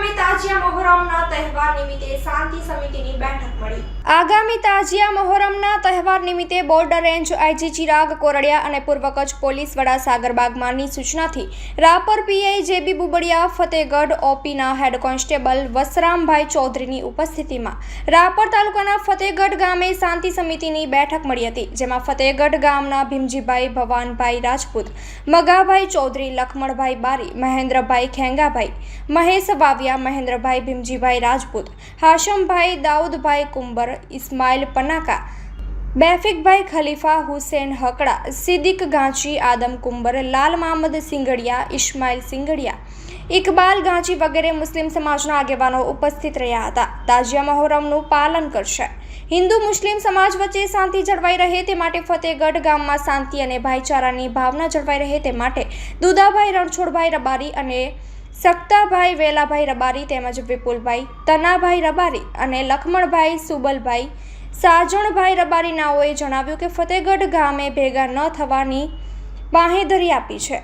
ગામે તાજિયા મોહરમના તહેવાર નિમિતે શાંતિ સમિતિની બેઠક આગામી તાજિયા મહોરમના તહેવાર નિમિત્તે border range, IG Chirag Kordiya અને પૂર્વ કચ્છ પોલીસ વડા સાગર બાગમારની સૂચનાથી રાપર પીઆઈ જેબી બુબડિયા, ફતેગઢ ઓપીના હેડ કોન્સ્ટેબલ વસરામભાઈ ચૌધરીની ઉપસ્થિતિમાં રાપર તાલુકાના ફતેગઢ ગામે શાંતિ સમિતિની બેઠક મળી હતી, જેમાં ફતેગઢ ગામના ભીમજીભાઈ ભવાનભાઈ રાજપૂત, મગાભાઈ ચૌધરી, લખમણભાઈ બારી, મહેન્દ્રભાઈ ખેંગાભાઈ, મહેશ વાવિયા, મહેન્દ્રભાઈ ભીમજીભાઈ રાજપૂત, હાશમભાઈ દાઉદભાઈ કુંબર ઇસ્માઇલ પનાકા, બેફિકભાઈ ખલીફા, હુસેન હકડા, સિદ્દીક ગાંચી, આદમ કુંબર, લાલ મહમદ સિંગડિયા, ઇસ્માઇલ સિંગડિયા, ઇકબાલ ગાંચી વગેરે મુસ્લિમ સમાજના આગેવાનો ઉપસ્થિત રહ્યા હતા. તાજિયા મહોરમનું પાલન કરશે. હિન્દુ મુસ્લિમ સમાજ વચ્ચે શાંતિ જળવાઈ રહે તે માટે ફતેહગઢ ગામમાં શાંતિ અને ભાઈચારાની ભાવના જળવાઈ રહે તે માટે દુદાભાઈ, રણછોડભાઈ રબારી અને સક્તાભાઈ વેલાભાઈ રબારી તેમજ વિપુલભાઈ, તનાભાઈ રબારી અને લખમણભાઈ સુબલભાઈ. સાજણભાઈ રબારી નાઓએ જણાવ્યું કે ફતેગઢ ગામે ભેગા ન થવાની બાંહેધરી આપી છે.